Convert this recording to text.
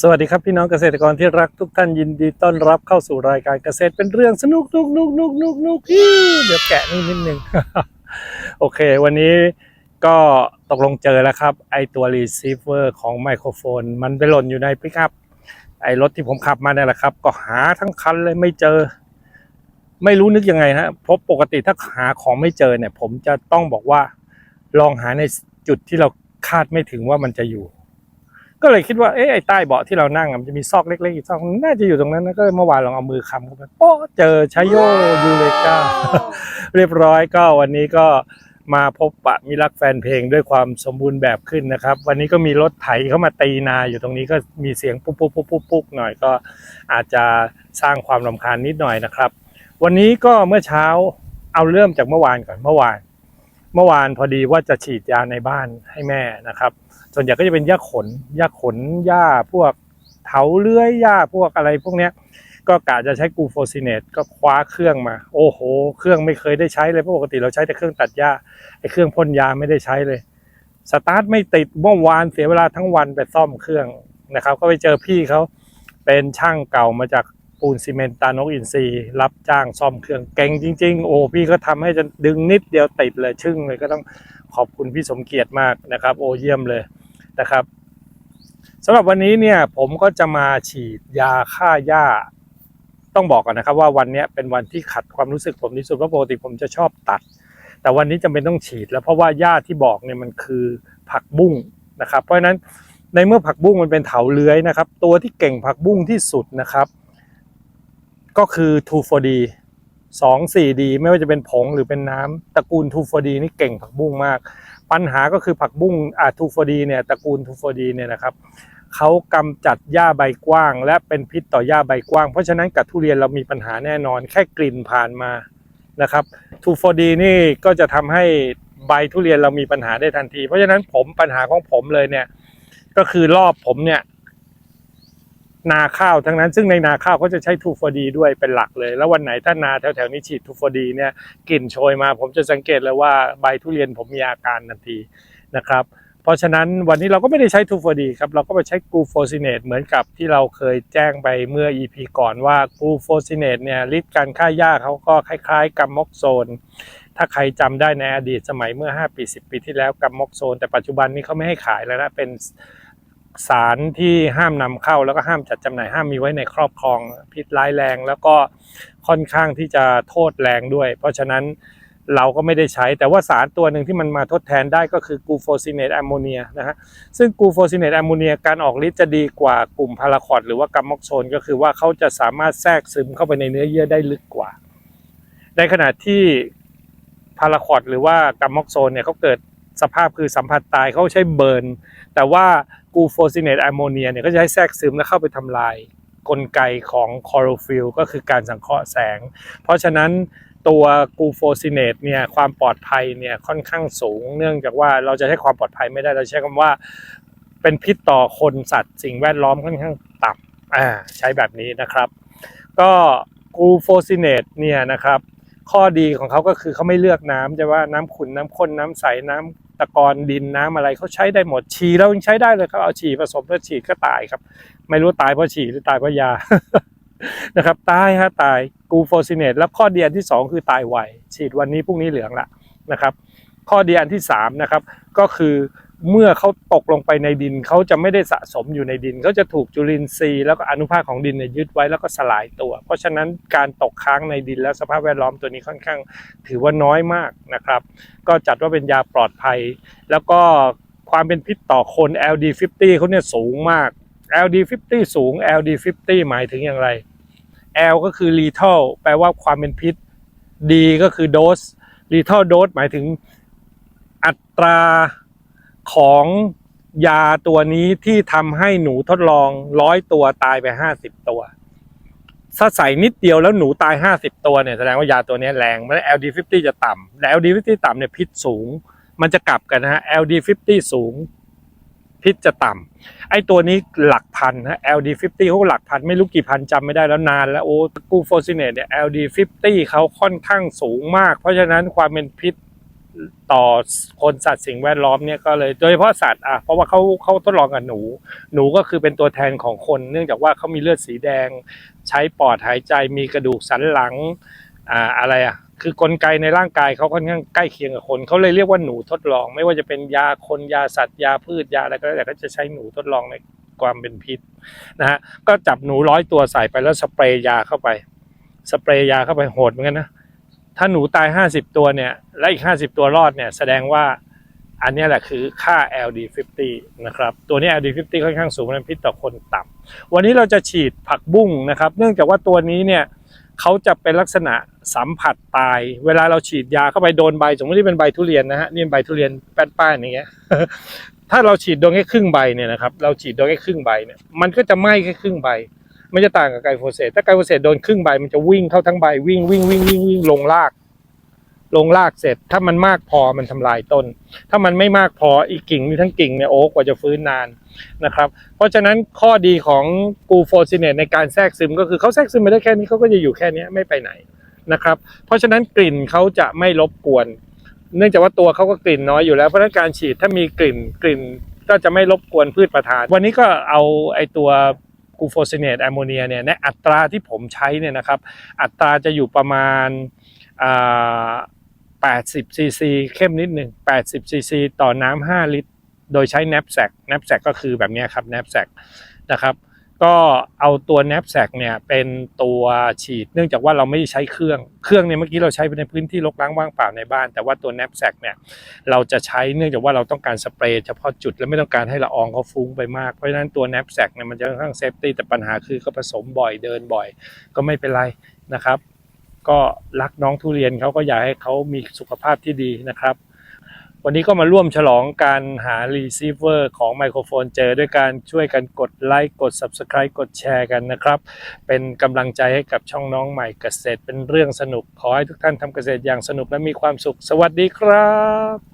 สวัสดีครับพี่น้องเกษตรกรที่รักทุกท่านยินดีต้อนรับเข้าสู่รายการเกษตรเป็นเรื่องสนุกนุกนุกนุกนุกนุกเดี๋ยวแกะนี่นิดนึง โอเค วันนี้ก็ตกลงเจอแล้วครับ ไอตัวรีเซิเวอร์ของไมโครโฟน มันไปหล่นอยู่ในปิกอัพไอรถที่ผมขับมาเนี่ยแหละครับ ก็หาทั้งคันเลยไม่เจอ ไม่รู้นึกยังไงฮะเพราะปกติถ้าหาของไม่เจอเนี่ย ผมจะต้องบอกว่า ลองหาในจุดที่เราคาดไม่ถึงว่ามันจะอยู่ ก็เลยคิดว่าเอ๊ะไอ้ใต้เบาะที่เรานั่งอะมันจะมีซอกเล็กๆอีกซอกนึงน่าจะอยู่ตรงนั้นนะก็เลยเมื่อวานลองเอามือคำเข้าไปโป๊ะเจอชายโยยูเลกาเรียบร้อยก็วันนี้ก็มาพบปะมิรักแฟนเพลงด้วยความสมบูรณ์แบบขึ้นนะครับ วันนี้ก็มีรถไถเข้ามาตีนาอยู่ตรงนี้ก็มีเสียงปุ๊บปุ๊บปุ๊บปุ๊บปุ๊บหน่อยก็อาจจะสร้างความรำคาญนิดหน่อยนะครับ วันนี้ก็เมื่อเช้าเอาเริ่มจากเมื่อวานก่อนเมื่อวาน เมื่อวานพอดีว่าจะฉีดยาในบ้านให้แม่นะครับ ส่วนใหญ่ก็จะเป็นหญ้าขนหญ้าขนหญ้าพวกเถาเลื้อยหญ้าพวกอะไรพวกเนี้ยก็กะจะใช้กูโฟซิเนตก็คว้าเครื่องมา โอ้โห เครื่องไม่เคยได้ใช้เลยเพราะปกติเราใช้แต่เครื่องตัดหญ้าไอ้เครื่องพ่นยาไม่ได้ใช้เลยสตาร์ทไม่ติดเมื่อวานเสียเวลาทั้งวันไปซ่อมเครื่องนะครับ ก็ไปเจอพี่เขาเป็นช่างเก่ามาจาก ปูนซีเมนต์ตานกอินทรีย์รับจ้างซ่อมเครื่องเก่งจริง ๆ โอ้พี่ก็ทำให้จนดึงนิดเดียวติดเลยชึ่งเลยก็ต้องขอบคุณพี่สมเกียรติมากนะครับโอ้เยี่ยมเลยนะครับสำหรับวันนี้เนี่ยผมก็จะมาฉีดยาฆ่าหญ้าต้องบอกก่อนนะครับว่าวันนี้เป็นวันที่ขัดความรู้สึกผมที่สุดเพราะปกติผมจะชอบตัด แต่วันนี้จำเป็นต้องฉีด แล้วเพราะว่าหญ้าที่บอกเนี่ยมันคือผักบุ้งนะครับ เพราะฉะนั้นในเมื่อผักบุ้งมันเป็นเถาเลื้อยนะครับ ตัวที่เก่งผักบุ้งที่สุดนะครับ ก็คือ 2,4-D 2,4-D ไม่ว่าจะเป็นผงหรือเป็นน้ำตระกูล 2,4-D นี่เก่งผักบุ้งมาก ปัญหาก็คือผักบุ้งอ่า 2,4-D เนี่ยตระกูล 2,4-D เนี่ยนะครับเขากำจัดหญ้าใบกว้าง และเป็นพิษต่อหญ้าใบกว้าง เพราะฉะนั้นกับทุเรียนเรามีปัญหาแน่นอน แค่กลิ่นผ่านมานะครับ 2,4-D นี่ก็จะทำให้ใบทุเรียนเรามีปัญหาได้ทันที เพราะฉะนั้นผมปัญหาของผมเลยเนี่ยก็คือรอบผมเนี่ย นาข้าวทั้งนั้น ซึ่งในนาข้าวเขาจะใช้ 2,4-D ด้วยเป็นหลักเลย แล้ววันไหนถ้านาแถวๆนี้ฉีด 2,4-D เนี่ยกลิ่นโชยมา ผมจะสังเกตเลยว่าใบทุเรียนผมมีอาการทันทีนะครับเพราะฉะนั้นวันนี้เราก็ไม่ได้ใช้ 2,4-D ครับ เราก็ไปใช้กูโฟซิเนตเหมือนกับที่เราเคยแจ้งไปเมื่อ EP ก่อนว่ากูโฟซิเนตเนี่ยฤทธิ์การฆ่าหญ้าเขาก็คล้ายๆกัมมอกโซน ถ้าใครจำได้ในอดีตสมัยเมื่อ 5 ปี 10 ปีที่แล้วกัมมอกโซน แต่ปัจจุบันนี้เขาไม่ให้ขายแล้วนะเป็น สารที่ห้ามนำเข้าแล้วก็ห้ามจัดจำหน่ายห้ามมีไว้ในครอบครองพิษร้ายแรง แล้วก็ค่อนข้างที่จะโทษแรงด้วย เพราะฉะนั้นเราก็ไม่ได้ใช้ แต่ว่าสารตัวหนึ่งที่มันมาทดแทนได้ก็คือกูโฟซินเนตแอมโมเนียนะฮะซึ่งกูโฟซินเนตแอมโมเนียการออกฤทธิ์จะดีกว่ากลุ่มพาราคอดหรือว่ากัมมอกโซนก็คือว่าเขาจะสามารถแทรกซึมเข้าไปในเนื้อเยื่อได้ลึกกว่า ในขณะที่พาราคอดหรือว่ากัมมอกโซนเนี่ยเขาเกิดสภาพคือสัมผัสตายเขาใช้เบิร์นแต่ว่า กูโฟซิเนตแอมโมเนียเนี่ยก็จะให้แทรกซึมและเข้าไปทำลายกลไกของคลอโรฟิลก็คือการสังเคราะห์แสง เพราะฉะนั้นตัวกูโฟซิเนตเนี่ยความปลอดภัยเนี่ยค่อนข้างสูง เนื่องจากว่าเราจะใช้ความปลอดภัยไม่ได้เราใช้คำว่า เป็นพิษต่อคนสัตว์ สิ่งแวดล้อมค่อนข้างต่ำอ่าใช้แบบนี้นะครับ ก็กูโฟซิเนตเนี่ยนะครับ ข้อดีของเขาก็คือเขาไม่เลือกน้ำจะว่าน้ำขุ่นน้ำข้นน้ำใสน้ำ ตะกอนดินน้ำอะไรเขาใช้ได้หมดฉี่เรายังใช้ได้เลยครับเอาฉี่ผสมแล้วฉี่ก็ตายครับ ไม่รู้ตายเพราะฉี่หรือตายเพราะยานะครับตายฮะตายกูโฟซิเนตแล้วข้อดีอันที่สองคือตายไวฉีดวันนี้พรุ่งนี้เหลืองละนะครับ ข้อดีอันที่สามนะครับก็คือ เมื่อเขาตกลงไปในดินเขาจะไม่ได้สะสมอยู่ในดินเขาจะถูกจุลินทรีย์แล้วก็อนุภาคของดินเนี่ยยึดไว้แล้วก็สลายตัว เพราะฉะนั้นการตกค้างในดินและสภาพแวดล้อมตัวนี้ค่อนข้างถือว่าน้อยมากนะครับ ก็จัดว่าเป็นยาปลอดภัย แล้วก็ความเป็นพิษต่อคน LD50 เขาเนี่ยสูงมาก LD50 สูง LD50 หมายถึงอย่างไร L ก็คือ lethal แปลว่าความเป็นพิษ D ก็คือ dose lethal dose หมายถึงอัตรา ของยาตัวนี้ที่ทำให้หนูทดลองร้อยตัวตายไปห้าสิบตัว ถ้าใส่นิดเดียวแล้วหนูตายห้าสิบตัวเนี่ยแสดงว่ายาตัวนี้แรงแล้ว LD50 จะต่ำและ LD50 ต่ำเนี่ยพิษสูง มันจะกลับกันนะฮะ LD50 สูง พิษจะต่ำไอ้ตัวนี้หลักพันฮะ LD50 เขาหลักพันไม่รู้กี่พันจำไม่ได้แล้วนานแล้วโอ้กูโฟซิเนตเนี่ย LD50 เขาค่อนข้างสูงมาก เพราะฉะนั้นความเป็นพิษ ต่อคนสัตว์สิ่งแวดล้อมเนี่ยก็เลยโดยเฉพาะสัตว์อะเพราะว่าเขาเขาทดลองกับหนู หนูก็คือเป็นตัวแทนของคน เนื่องจากว่าเขามีเลือดสีแดง ใช้ปอดหายใจมีกระดูกสันหลังอ่าอะไรอะคือกลไกในร่างกายเขาค่อนข้างใกล้เคียงกับคนเขาเลยเรียกว่าหนูทดลอง ไม่ว่าจะเป็นยาคนยาสัตว์ยาพืชยาอะไรก็แล้วแต่ก็จะใช้หนูทดลองในความเป็นพิษนะฮะก็จับหนูร้อยตัวใส่ไปแล้วสเปรย์ยาเข้าไป สเปรย์ยาเข้าไปโหดเหมือนกันนะ ถ้าหนูตาย 50 ตัวเนี่ย และอีก 50 ตัวรอดเนี่ย แสดงว่าอันนี้แหละคือค่า LD50 นะครับ ตัวนี้ LD50 ค่อนข้างสูงเป็นพิษต่อคนต่ำวันนี้เราจะฉีดผักบุ้งนะครับ เนื่องจากว่าตัวนี้เนี่ยเขาจะเป็นลักษณะสัมผัสตาย เวลาเราฉีดยาเข้าไปโดนใบ สมมติที่เป็นใบทุเรียนนะฮะนี่เป็นใบทุเรียนแป้นป้นอย่างเงี้ย ถ้าเราฉีดโดนแค่ครึ่งใบเนี่ยนะครับ เราฉีดโดนแค่ครึ่งใบเนี่ย มันก็จะไหม้แค่ครึ่งใบ ไม่จะต่างกับไกลโฟเสตถ้าไกลโฟเสตโดนครึ่งใบมันจะวิ่งเข้าทั้งใบวิ่งวิ่งวิ่งวิ่งวิ่งลงราก ลงรากเสร็จ ถ้ามันมากพอมันทำลายต้น ถ้ามันไม่มากพออีกกิ่งมีทั้งกิ่งเนี่ยโอ้กว่าจะฟื้นนานนะครับ เพราะฉะนั้นข้อดีของกูโฟซิเนตในการแทรกซึมก็คือเขาแทรกซึมไปได้แค่นี้เขาก็จะอยู่แค่นี้ไม่ไปไหนนะครับ เพราะฉะนั้นกลิ่นเขาจะไม่รบกวน เนื่องจากว่าตัวเขาก็กลิ่นน้อยอยู่แล้วเพราะฉะนั้นการฉีดถ้ามีกลิ่นกลิ่นก็จะไม่รบกวนพืชประทาน วันนี้ก็เอาไอตัว กูโฟซิเนตแอมโมเนียเนี่ยในอัตราที่ผมใช้เนี่ยนะครับ อัตราจะอยู่ประมาณ80ซีซีเข้มนิดหนึ่ง80ซีซีต่อน้ำ5ลิตร โดยใช้ n a p s a c n a p s a c ก็คือแบบนี้ครับ n a p s a c นะครับ ก็เอาตัว n a p s a c เนี่ยเป็นตัวฉีด เนื่องจากว่าเราไม่ได้ใช้เครื่อง เครื่องเนี่ยเมื่อกี้เราใช้ไปในพื้นที่รกร้างว่างเปล่าในบ้าน แต่ว่าตัว n a p s a c เนี่ยเราจะใช้เนื่องจากว่าเราต้องการสเปรย์เฉพาะจุดและไม่ต้องการให้ละอองเขาฟุ้งไปมาก เพราะฉะนั้นตัว n a p s a c เนี่ยมันจะค่อนข้างเซฟตี้แต่ปัญหาคือก็ผสมบ่อยเดินบ่อย ก็ไม่เป็นไรนะครับ ก็รักน้องทุเรียนเขาก็อยากให้เขามีสุขภาพที่ดีนะครับ วันนี้ก็มาร่วมฉลองการหา receiver ของไมโครโฟนเจอด้วยการช่วยกันกดไลค์กด subscribe กดแชร์กันนะครับ เป็นกำลังใจให้กับช่องน้องใหม่เกษตร เป็นเรื่องสนุกขอให้ทุกท่านทำเกษตรอย่างสนุกและมีความสุข สวัสดีครับ